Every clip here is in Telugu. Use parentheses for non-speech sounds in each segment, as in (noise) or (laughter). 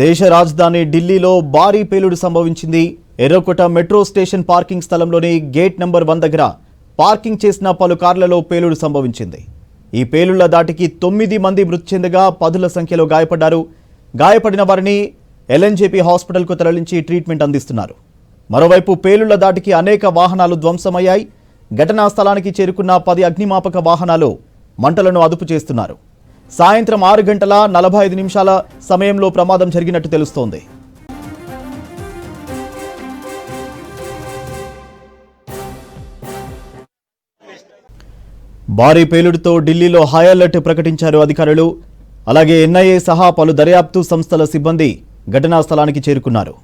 దేశ రాజధాని ఢిల్లీలో భారీ పేలుడు సంభవించింది. ఎర్రకోట మెట్రో స్టేషన్ పార్కింగ్ స్థలంలోని గేట్ నంబర్ వన్ దగ్గర పార్కింగ్ చేసిన పలు కార్లలో పేలుడు సంభవించింది. ఈ పేలుళ్ళ దాటికి తొమ్మిది మంది మృతి చెందగా పదుల సంఖ్యలో గాయపడ్డారు. గాయపడిన వారిని ఎల్ఎన్జేపీ హాస్పిటల్కు తరలించి ట్రీట్మెంట్ అందిస్తున్నారు. మరోవైపు పేలుళ్ళ దాటికి అనేక వాహనాలు ధ్వంసమయ్యాయి. ఘటనా స్థలానికి చేరుకున్న పది అగ్నిమాపక వాహనాలు మంటలను అదుపు చేస్తున్నారు. సాయంత్రం ఆరు గంటల నలభై ఐదు నిమిషాల సమయంలో ప్రమాదం జరిగినట్టు తెలుస్తోంది. భారీ పేలుడుతో ఢిల్లీలో హై అలర్ట్ ప్రకటించారు అధికారులు. అలాగే ఎన్ఐఏ సహా పలు దర్యాప్తు సంస్థల సిబ్బంది ఘటనా స్థలానికి చేరుకున్నారు.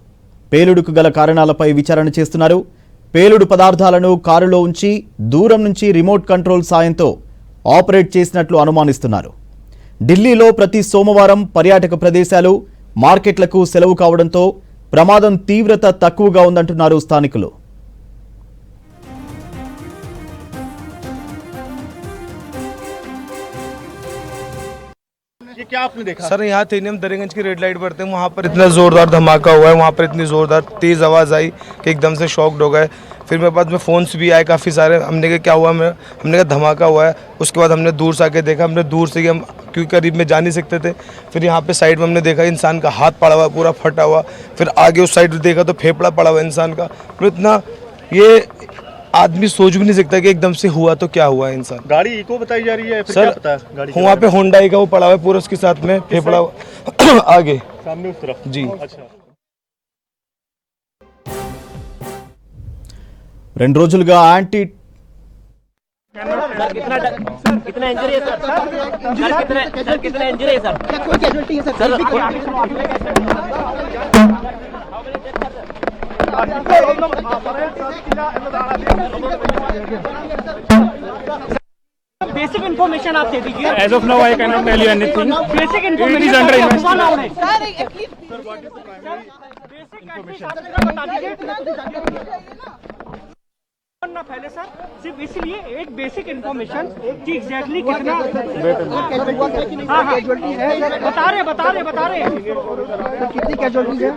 పేలుడుకు గల కారణాలపై విచారణ చేస్తున్నారు. పేలుడు పదార్థాలను కారులో ఉంచి దూరం నుంచి రిమోట్ కంట్రోల్ సాయంతో ఆపరేట్ చేసినట్లు అనుమానిస్తున్నారు. ఢిల్లీలో ప్రతి సోమవారం పర్యాటక ప్రదేశాలు మార్కెట్లకు సెలవు కావడంతో ప్రమాదం తీవ్రత తక్కువగా ఉందంటున్నారు స్థానికులు ये क्या आपने देखा सर यहाँ थे नहीं हम दरियागंज की रेड लाइट पर थे वहाँ पर इतना ज़ोरदार धमाका हुआ है वहाँ पर इतनी ज़ोरदार तेज़ आवाज़ आई कि एकदम से शॉक्ड हो गए फिर मेरे पास में फ़ोन्स भी आए काफ़ी सारे। हमने कहा क्या हुआ? मैं हमने कहा धमाका हुआ है। उसके बाद हमने दूर से आके देखा। हमने दूर से ही हम क्योंकि करीब में जा नहीं सकते थे। फिर यहाँ पे साइड में हमने देखा इंसान का हाथ पड़ा हुआ पूरा फटा हुआ। फिर आगे उस साइड देखा तो फेफड़ा पड़ा हुआ इंसान का। तो इतना ये आदमी सोच भी नहीं सकता कि एकदम से हुआ तो क्या हुआ इंसान। गाड़ी इको बताई जा रही है फिर क्या पता सर वहाँ पे होंडाई का वो पड़ा हुआ है पूरा उसके साथ में फेफड़ा (clears throat) आगे। सामने उस तरफ़। जी। अच्छा। रेजल बेसिक इन्फॉर्मेशन आप दे दीजिए। As of now I can not tell you anything basic information under basic information ना पहले सर? सिर्फ़ इसलिए एक बेसिक इन्फॉर्मेशन कि एग्जैक्टली कितना हाँ हाँ। बता रहे बता रहे बता रहे। कितनी कैजुअलिटीज है?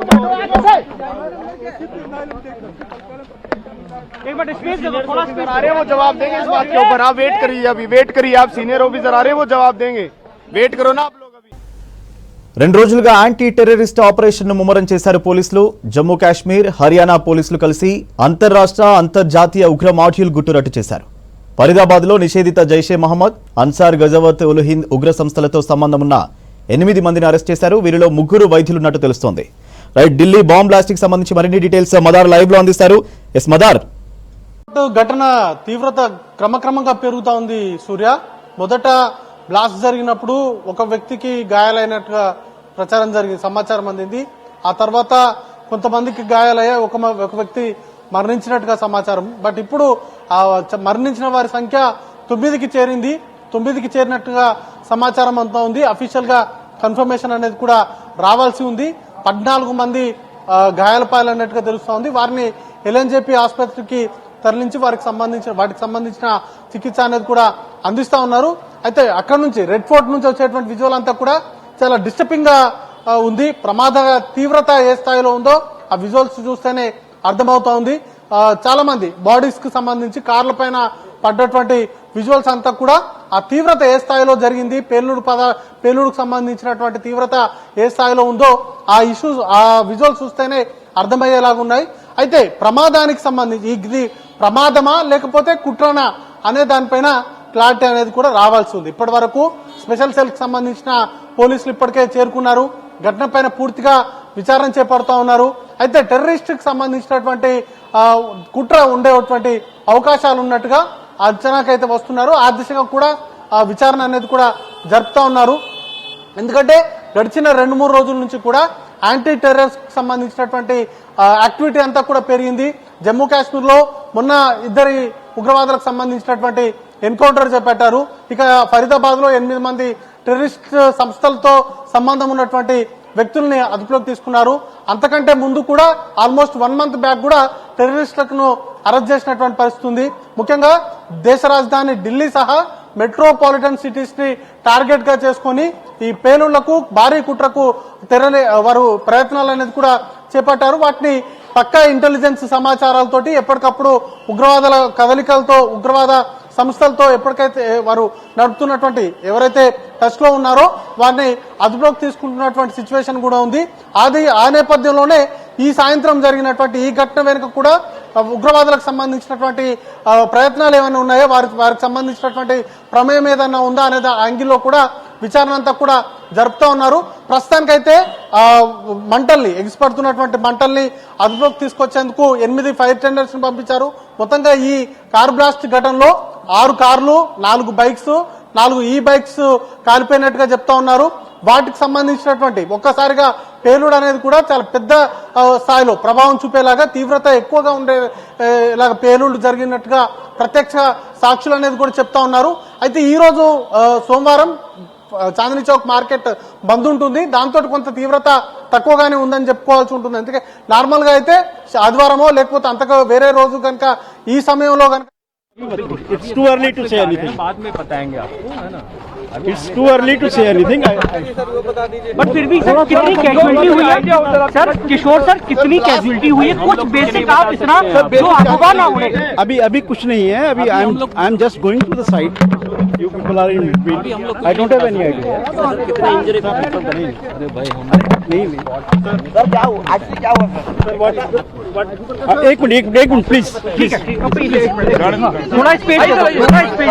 एक बार स्पेस थोड़ा स्पेस आ रहे हैं वो जवाब देंगे इस बात के ऊपर। आप वेट करिए अभी वेट करिए आप सीनियर ऑफिसर आ रहे हैं वो जवाब देंगे। वेट करो ना। आप రెండు రోజులుగా యాంటీ టెర్రరిస్ట్ ఆపరేషన్ను ముమ్మరం చేశారు పోలీసులు. జమ్మూ కాశ్మీర్ హర్యానా పోలీసులు కలిసి అంతర్రాష్ట్ర అంతర్జాతీయ ఉగ్ర మాడ్యూల్ గుట్టురట్టు చేశారు. ఫరీదాబాద్లో నిషేధిత జైషే మహమ్మద్ అన్సార్ గజవత్ ఉల్ హింద్ ఉగ్ర సంస్థలతో సంబంధం ఉన్న ఎనిమిది మందిని అరెస్ట్ చేశారు. వీరిలో ముగ్గురు వైద్యులున్నట్టు తెలుస్తోంది. రైట్ ఢిల్లీ బాంబ్ బ్లాస్టింగ్ సంబంధించి మరిన్ని డీటెయిల్స్ మదార్ లైవ్లో అందిస్తారు. ఎస్ మదార్. ఘటన తీవ్రత క్రమక్రమంగా పెరుగుతా ఉంది సూర్య. మొదట బ్లాస్ట్ జరిగినప్పుడు ఒక వ్యక్తికి గాయాలైనట్టుగా ప్రచారం జరిగింది సమాచారం అందింది. ఆ తర్వాత కొంతమందికి గాయాలయ్యా ఒక మ- ఒక వ్యక్తి మరణించినట్టుగా సమాచారం. బట్ ఇప్పుడు ఆ మరణించిన వారి సంఖ్య తొమ్మిదికి చేరింది. తొమ్మిదికి చేరినట్టుగా సమాచారం అంతా ఉంది. అఫీషియల్గా కన్ఫర్మేషన్ అనేది కూడా రావాల్సి ఉంది. పద్నాలుగు మంది ఆ, గాయాల తెలుస్తా ఉంది. వారిని ఎల్ఎన్జేపీ ఆసుపత్రికి తరలించి వారికి సంబంధించిన వాటికి సంబంధించిన చికిత్స అనేది కూడా అందిస్తా ఉన్నారు. అయితే అక్కడ నుంచి రెడ్ ఫోర్ట్ నుంచి వచ్చేటువంటి విజువల్ అంతా కూడా చాలా డిస్టర్బింగ్గా ఉంది. ప్రమాద తీవ్రత ఏ స్థాయిలో ఉందో ఆ విజువల్స్ చూస్తేనే అర్థమవుతా ఉంది. చాలా మంది బాడీస్కు సంబంధించి కార్ల పైన పడ్డటువంటి విజువల్స్ అంతా కూడా ఆ తీవ్రత ఏ స్థాయిలో జరిగింది పేలుడు పద పేలుడుకు సంబంధించినటువంటి తీవ్రత ఏ స్థాయిలో ఉందో ఆ ఇష్యూస్ ఆ విజువల్స్ చూస్తేనే అర్థమయ్యేలాగా ఉన్నాయి. అయితే ప్రమాదానికి సంబంధించి ఇది ప్రమాదమా లేకపోతే కుట్రనా అనే దానిపైన క్లారిటీ అనేది కూడా రావాల్సి ఉంది. ఇప్పటి వరకు స్పెషల్ సెల్కి సంబంధించిన పోలీసులు ఇప్పటికే చేరుకున్నారు. ఘటన పైన పూర్తిగా విచారణ చేపడుతూ ఉన్నారు. అయితే టెర్రరిస్ట్కి సంబంధించినటువంటి కుట్ర ఉండేటువంటి అవకాశాలు ఉన్నట్టుగా అంచనాకైతే వస్తున్నారు. ఆ దిశగా కూడా ఆ విచారణ అనేది కూడా జరుపుతూ ఉన్నారు. ఎందుకంటే గడిచిన రెండు మూడు రోజుల నుంచి కూడా యాంటీ టెర్రర్స్ సంబంధించినటువంటి యాక్టివిటీ అంతా కూడా పెరిగింది. జమ్మూ కాశ్మీర్లో మొన్న ఇద్దరి ఉగ్రవాదులకు సంబంధించినటువంటి ఎన్కౌంటర్ చేపట్టారు ఇక ఫరీదాబాద్లో ఎనిమిది మంది టెర్రరిస్ట్ సంస్థలతో సంబంధం ఉన్నటువంటి వ్యక్తుల్ని అదుపులోకి తీసుకున్నారు. అంతకంటే ముందు కూడా ఆల్మోస్ట్ వన్ మంత్ బ్యాక్ కూడా టెర్రరిస్టులను అరెస్ట్ చేసినటువంటి పరిస్థితి ఉంది. ముఖ్యంగా దేశ రాజధాని ఢిల్లీ సహా మెట్రోపాలిటన్ సిటీస్ని టార్గెట్గా చేసుకుని ఈ పేలుళ్ళకు భారీ కుట్రకు తెర వారు ప్రయత్నాలు అనేది కూడా చేపట్టారు. వాటిని పక్కా ఇంటెలిజెన్స్ సమాచారాలతోటి ఎప్పటికప్పుడు ఉగ్రవాదుల కదలికలతో ఉగ్రవాద సంస్థలతో ఎప్పటికైతే వారు నడుపుతున్నటువంటి ఎవరైతే టచ్లో ఉన్నారో వారిని అదుపులోకి తీసుకుంటున్నటువంటి సిచ్యువేషన్ కూడా ఉంది. అది ఆ నేపథ్యంలోనే ఈ సాయంత్రం జరిగినటువంటి ఈ ఘటన వెనుక కూడా ఉగ్రవాదులకు సంబంధించినటువంటి ప్రయత్నాలు ఏమైనా ఉన్నాయో? వారికి వారికి సంబంధించినటువంటి ప్రమేయం ఏదైనా ఉందా? అనే యాంగిల్లో కూడా విచారణ అంతా కూడా జరుపుతా ఉన్నారు. ప్రస్తుతానికైతే మంటల్ని ఎగిసిపడుతున్నటువంటి మంటల్ని అదుపులోకి తీసుకొచ్చేందుకు ఎనిమిది ఫైర్ టెండర్స్ పంపించారు. మొత్తంగా ఈ కార్ బ్లాస్ట్ ఘటనలో ఆరు కార్లు నాలుగు బైక్స్ నాలుగు ఈ బైక్స్ కాలిపోయినట్టుగా చెప్తా ఉన్నారు. వాటికి సంబంధించినటువంటి ఒక్కసారిగా పేలుడు అనేది కూడా చాలా పెద్ద స్థాయిలో ప్రభావం చూపేలాగా తీవ్రత ఎక్కువగా ఉండే ఇలాగ పేలుళ్ళు జరిగినట్టుగా ప్రత్యక్ష సాక్షులు అనేది కూడా చెప్తా ఉన్నారు. అయితే ఈ రోజు సోమవారం చాందినీ చౌక్ మార్కెట్ బంద్ ఉంటుంది దాంతో కొంత తీవ్రత తక్కువగానే ఉందని చెప్పుకోవాల్సి ఉంటుంది అందుకే నార్మల్ గా అయితే ఆదివారమో లేకపోతే అంతగా వేరే రోజు కనుక ఈ సమయంలో కనుక it's too early to say anything बाद में बताएंगे आपको है ना it's too early to say anything but फिर भी सर कितनी कैजुअलिटी हुई है सर किशोर सर कितनी कैजुअलिटी हुई है कुछ बेसिक आप इतना जो अफवाह ना उड़े अभी अभी कुछ नहीं है अभी I am I am just going to the site you people are in between I don't have any idea कितने इंजरी को पीपल बने अरे भाई हम नहीं नहीं. सर क्या हुआ? एक्चुअली क्या हुआ? सर व्हाट एक मिनट एक एक मिनट प्लीज़ ठीक है है प्लीज़ थोड़ा स्पेस थोड़ा स्पेस